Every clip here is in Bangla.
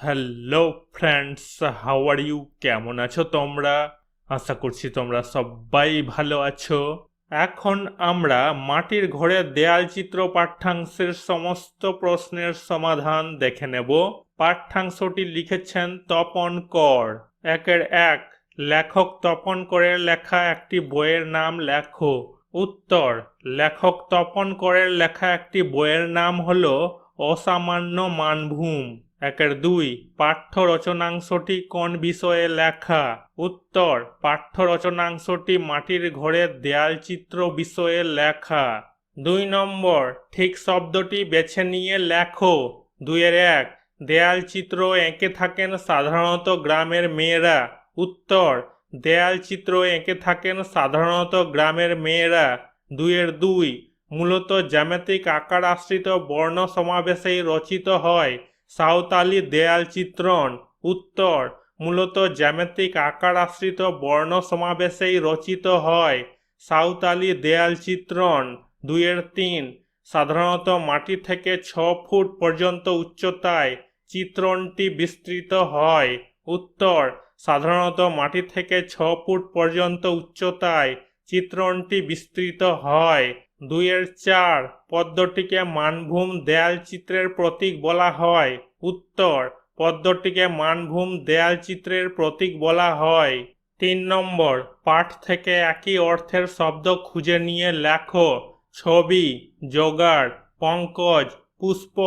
Hello friends how are you কেমন আছো তোমরা? আশা করছি তোমরা সবাই ভালো আছো। এখন আমরা মাটির ঘরের দেয়াল চিত্র পাঠ্যাংশের সমস্ত প্রশ্নের সমাধান দেখে নেব। পাঠ্যাংশটি লিখেছেন তপন কর। একের এক, লেখক তপন করের লেখা একটি বইয়ের নাম লেখো। উত্তর, লেখক তপন করের লেখা একটি বইয়ের নাম হলো অসামান্য মানভূম। একের দুই, পাঠ্য রচনাংশটি কোন বিষয়ে লেখা? উত্তর, পাঠ্য রচনাংশটি মাটির ঘরের দেয়াল চিত্র বিষয়ে লেখা। দুই নম্বর, ঠিক শব্দটি বেছে নিয়ে লেখো। দুইয়ের এক, দেয়াল চিত্র এঁকে থাকেন সাধারণত গ্রামের মেয়েরা। উত্তর, দেয়াল চিত্র এঁকে থাকেন সাধারণত গ্রামের মেয়েরা। দুইয়ের দুই, মূলত জ্যামিতিক আকার আশ্রিত বর্ণ সমাবেশেই রচিত হয়। সাঁওতালি দেয়াল চিত্রণ, উত্তর, মূলত জ্যামিতিক আকার আশ্রিত বর্ণ সমাবেশেই রচিত হয়। সাঁওতালি দেয়াল চিত্রণ, দুইয়ের তিন, সাধারণত মাটি থেকে ছ ফুট পর্যন্ত উচ্চতায় চিত্রণটি বিস্তৃত হয়। উত্তর, সাধারণত মাটি থেকে ছ ফুট পর্যন্ত উচ্চতায় চিত্রণটি বিস্তৃত হয়। দুইয়ের চার, পদ্মটিকে মানভূম দেয়াল চিত্রের প্রতীক বলা হয়। উত্তর, পদ্মটিকে মানভূম দেয়াল চিত্রের প্রতীক বলা হয়। তিন নম্বর, পাঠ থেকে একই অর্থের শব্দ খুঁজে নিয়ে লেখো। ছবি, জোগাড়, পঙ্কজ, পুষ্প,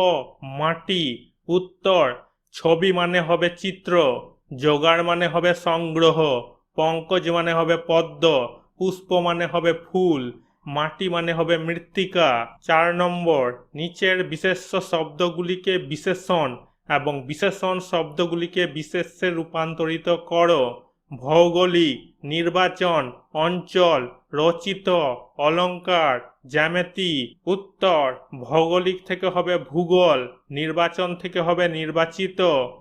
মাটি। উত্তর, ছবি মানে হবে চিত্র, জোগাড় মানে হবে সংগ্রহ। পঙ্কজ মানে হবে পদ্ম, পুষ্প মানে হবে ফুল। মাটি মানে হবে মৃত্তিকা। চার নম্বর, নিচের বিশেষ্য শব্দগুলিকে বিশেষণ এবং বিশেষণ শব্দগুলিকে বিশেষ্যে রূপান্তরিত করো। ভৌগোলিক, নির্বাচন, অঞ্চল, রচিত, অলঙ্কার, জ্যামিতি, উত্তর। ভৌগোলিক থেকে হবে ভূগোল, নির্বাচন থেকে হবে নির্বাচিত,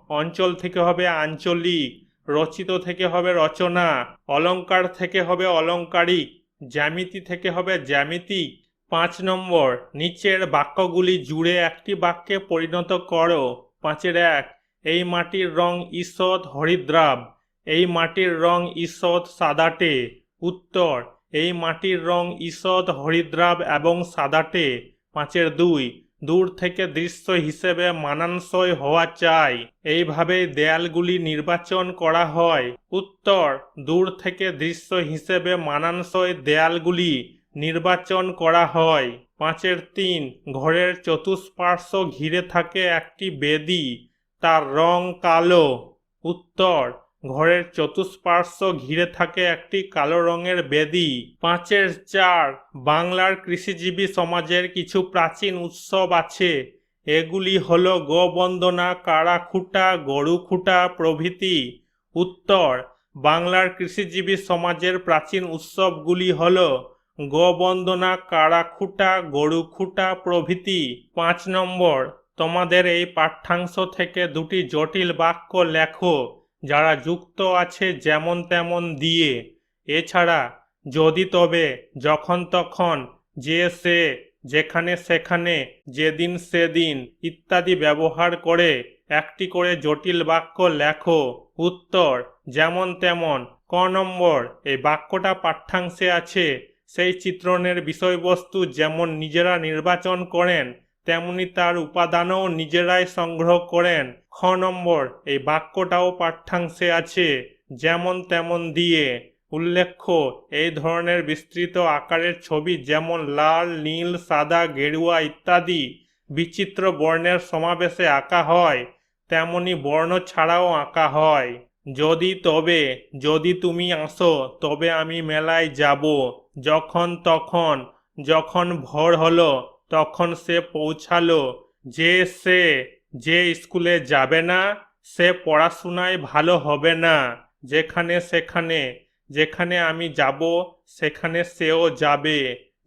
অঞ্চল থেকে হবে আঞ্চলিক, রচিত থেকে হবে রচনা, অলঙ্কার থেকে হবে অলংকারিক জ্যামিতি থেকে হবে জ্যামিতিক পাঁচ নম্বর। নিচের বাক্যগুলি জুড়ে একটি বাক্যে পরিণত করো, পাঁচের এক। এই মাটির রং ঈষৎ হরিদ্রাব, এই মাটির রং ঈষৎ সাদাটে। উত্তর, এই মাটির রং ঈষৎ হরিদ্রাব এবং সাদাটে। পাঁচের দুই দূর থেকে দৃশ্য হিসেবে মানানসই হওয়া চাই। এইভাবেই দেয়ালগুলি নির্বাচন করা হয়। উত্তর, দূর থেকে দৃশ্য হিসেবে মানানসই দেয়ালগুলি নির্বাচন করা হয়। পাঁচের তিন, ঘরের চতুষ্পার্শ্ব ঘিরে থাকে একটি বেদি। তার রং কালো। উত্তর ঘরের চতুষ্পার্শ্ব ঘিরে থাকে একটি কালো রঙের বেদি। পাঁচের চার, বাংলার কৃষিজীবী সমাজের কিছু প্রাচীন উৎসব আছে। এগুলি হল গোবন্দনা কাড়াখুটা গরুখুটা প্রভৃতি। উত্তর, বাংলার কৃষিজীবী সমাজের প্রাচীন উৎসবগুলি হল গোবন্দনা কাড়াখুটা গরুখুটা প্রভৃতি। পাঁচ নম্বর, তোমাদের এই পাঠ্যাংশ থেকে দুটি জটিল বাক্য লেখো। যারা যুক্ত আছে যেমন তেমন দিয়ে। এছাড়া যদি তবে যখন তখন যে সে, যেখানে সেখানে, যেদিন সেদিন ইত্যাদি ব্যবহার করে, একটি করে জটিল বাক্য লেখো, উত্তর যেমন তেমন, ক নম্বর, এই বাক্যটা পাঠ্যাংশে আছে, সেই চিত্রণের বিষয়বস্তু যেমন নিজেরা নির্বাচন করেন তেমনি তার উপাদানও নিজেরাই সংগ্রহ করেন। খ নম্বর, এই বাক্যটাও পাঠ্যাংশে আছে, যেমন তেমন দিয়ে। উল্লেখ্য, এই ধরনের বিস্তৃত আকারের ছবি যেমন লাল, নীল, সাদা, গেরুয়া ইত্যাদি বিচিত্র বর্ণের সমাবেশে আঁকা হয়, তেমনি বর্ণ ছাড়াও আঁকা হয়। যদি, তবে, যদি তুমি আসো, তবে আমি মেলায় যাব, যখন, তখন, যখন ভোর হলো তখন সে পৌঁছালো যে সে যে স্কুলে যাবে না, সে পড়াশোনায় ভালো হবে না। যেখানে সেখানে, যেখানে আমি যাব, সেখানে সেও যাবে।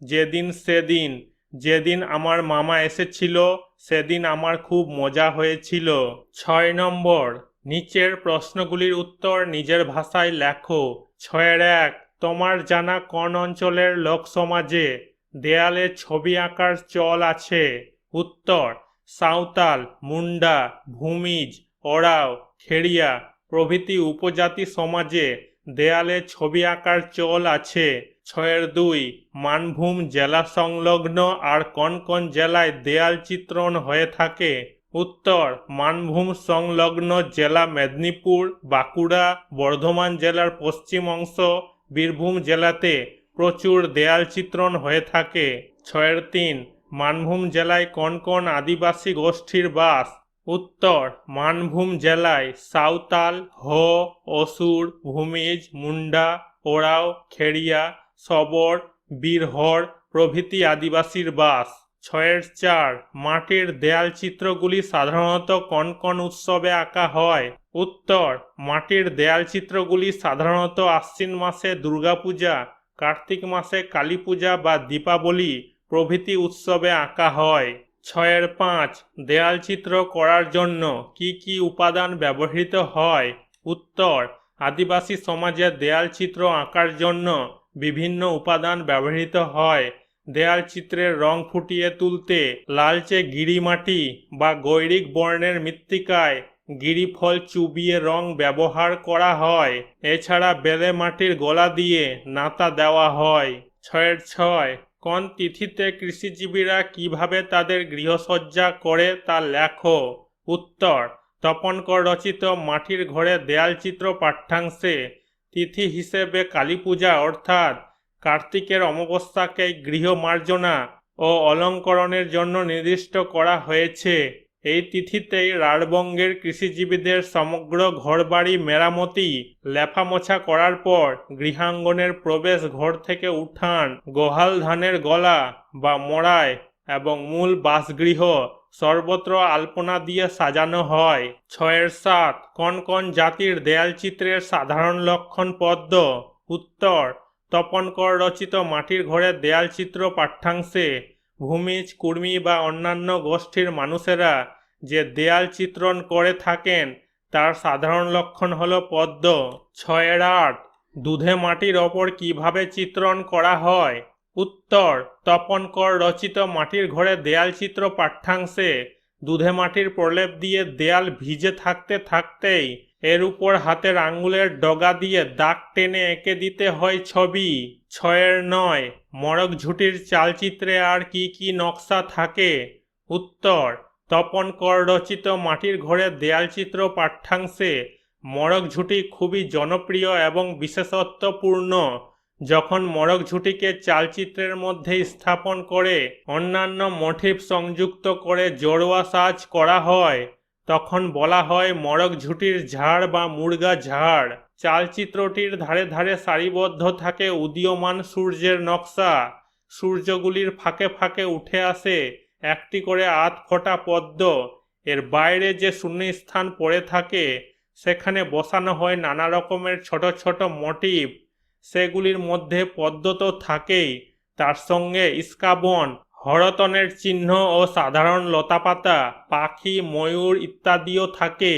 যেদিন সেদিন, যেদিন আমার মামা এসেছিল, সেদিন আমার খুব মজা হয়েছিল। ছয় নম্বর, নিচের প্রশ্নগুলির উত্তর নিজের ভাষায় লেখো। ছয়ের এক, তোমার জানা কোন অঞ্চলের লোক সমাজে দেয়ালে ছবি আঁকার চল আছে। উত্তর, সাঁওতাল, মুন্ডা, ভূমিজ ওরাও খেড়িয়া, প্রভৃতি উপজাতি সমাজে দেয়ালে ছবি আঁকার চল আছে। ছয়ের দুই, মানভূম জেলা সংলগ্ন আর কোন কোন জেলায় দেয়াল চিত্রণ হয়ে থাকে। উত্তর, মানভূম সংলগ্ন জেলা মেদিনীপুর, বাঁকুড়া, বর্ধমান জেলার পশ্চিম অংশ, বীরভূম জেলাতে প্রচুর দেয়াল চিত্রণ হয়ে থাকে। ছয়ের তিন, মানভূম জেলায় কোন কোন আদিবাসী গোষ্ঠীর বাস? উত্তর, মানভূম জেলায় সাঁওতাল, হো, অসুর, ভূমিজ, মুন্ডা ওরাও খেড়িয়া, সবর, বীরহর প্রভৃতি আদিবাসীর বাস। ছয়ের চার, মাটির দেয়াল চিত্রগুলি সাধারণত কোন কোন উৎসবে আঁকা হয়? উত্তর, মাটির দেয়াল চিত্রগুলি সাধারণত আশ্বিন মাসে দুর্গাপূজা কার্তিক মাসে কালী পূজা বা দীপাবলি প্রভৃতি উৎসবে আঁকা হয়। ছয়ের পাঁচ, দেয়াল চিত্র করার জন্য কি কি উপাদান ব্যবহৃত হয়? উত্তর, আদিবাসী সমাজে দেয়াল চিত্র আঁকার জন্য বিভিন্ন উপাদান ব্যবহৃত হয়। দেয়াল চিত্রের রং ফুটিয়ে তুলতে লালচে গিরিমাটি বা গৈরিক বর্ণের মৃত্তিকায় গিরিফল চুবিয়ে রং ব্যবহার করা হয়। এছাড়া বেলে মাটির গলা দিয়ে নাতা দেওয়া হয়। ছয়ের ছয়, কোন তিথিতে কৃষিজীবীরা কীভাবে তাদের গৃহসজ্জা করে তা লেখো? উত্তর, তপনকর রচিত মাটির ঘরে দেয়াল চিত্র পাঠ্যাংশে। তিথি হিসেবে কালী পূজা অর্থাৎ কার্তিকের অমাবস্যাকে গৃহ মার্জনা ও অলঙ্করণের জন্য নির্দিষ্ট করা হয়েছে। এই তিথিতেই রাঢ়বঙ্গের কৃষিজীবীদের সমগ্র ঘরবাড়ি মেরামতি, লেফামোছা করার পর গৃহাঙ্গনের প্রবেশ ঘর থেকে উঠান, গোহাল ধানের গলা বা মড়ায় এবং মূল বাসগৃহ সর্বত্র আলপনা দিয়ে সাজানো হয়। ছয়ের সাত কন কন জাতির দেয়াল চিত্রের সাধারণ লক্ষণ পদ্ম, উত্তর তপনকর রচিত মাটির ঘরের দেয়াল চিত্র পাঠ্যাংশে ভূমিজ, কুর্মী বা অন্যান্য গোষ্ঠীর মানুষেরা যে দেয়াল চিত্রণ করে থাকেন, তার সাধারণ লক্ষণ হল পদ্ম। ছয়ের আট, দুধে মাটির ওপর কীভাবে চিত্রণ করা হয়? উত্তর তপনকর রচিত মাটির ঘরে দেয়াল চিত্র পাঠ্যাংশে। দুধে মাটির প্রলেপ দিয়ে দেয়াল ভিজে থাকতে থাকতেই, এর উপর হাতের আঙ্গুলের ডগা দিয়ে দাগ টেনে এঁকে দিতে হয় ছবি। ছয়ের নয়, মরক ঝুটির চালচিত্রে আর কি কি নকশা থাকে? উত্তর তপন কর রচিত মাটির ঘরে দেয়াল চিত্র পাঠ্যাংশে মরক ঝুটি খুবই জনপ্রিয় এবং বিশেষত্বপূর্ণ। যখন মরক ঝুটিকে চালচিত্রের মধ্যে স্থাপন করে, অন্যান্য মোটিভ সংযুক্ত করে জড়োয়া সাজ করা হয়, তখন বলা হয় মরক ঝুটির ঝাড় বা মুরগা ঝাড়। চালচিত্রটির ধারে ধারে সারিবদ্ধ থাকে উদীয়মান সূর্যের নকশা। সূর্যগুলির ফাঁকে ফাঁকে উঠে আসে একটি করে আধ ফোটা পদ্ম, এর বাইরে যে শূন্যস্থান পড়ে থাকে, সেখানে বসানো হয় নানা রকমের ছোট ছোট মোটিভ। সেগুলির মধ্যে পদ্ম তো থাকেই, তার সঙ্গে ইস্কাবন, হরতনের চিহ্ন ও সাধারণ লতাপাতা, পাখি, ময়ূর ইত্যাদিও থাকে।